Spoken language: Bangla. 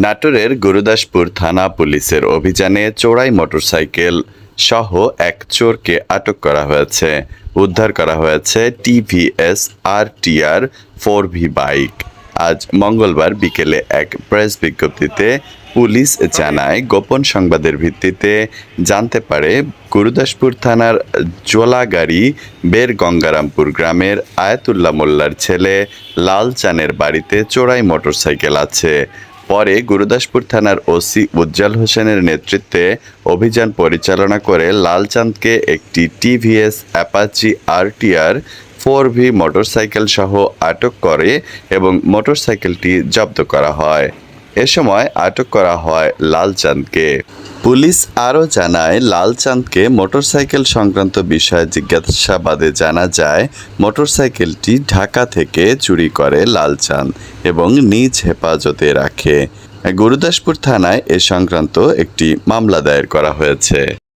নাটোরের গুরুদাসপুর থানা পুলিশের অভিযানে চোরাই মোটরসাইকেল সহ এক চোরকে আটক করা হয়েছে। উদ্ধার করা হয়েছে TVS R TR four V bike. আজ মঙ্গলবার বিকেলে এক প্রেস বিজ্ঞপ্তিতে পুলিশ জানায়, গোপন সংবাদের ভিত্তিতে জানতে পারে, গুরুদাসপুর থানার জোলাগাড়ি বের গঙ্গারামপুর গ্রামের আয়াতুল্লাহ মোল্লার ছেলে লাল চানের বাড়িতে চোরাই মোটরসাইকেল আছে। পরে গুরুদাসপুর থানার ওসি উজ্জ্বল হোসেনের নেতৃত্বে অভিযান পরিচালনা করে লালচাঁদকে একটি TVS Apache RTR four V motorcycle সহ আটক করে এবং মোটরসাইকেলটি জব্দ করা হয়। এ সময় আটক করা হয় লালচাঁদকে। পুলিশ আরও জানায়, লালচাঁদকে মোটরসাইকেল সংক্রান্ত বিষয়ে জিজ্ঞাসাবাদে জানা যায়, মোটরসাইকেলটি ঢাকা থেকে চুরি করে লালচাঁদ এবং নিজ হেফাজতে রাখে। গুরুদাসপুর থানায় এ সংক্রান্ত একটি মামলা দায়ের করা হয়েছে।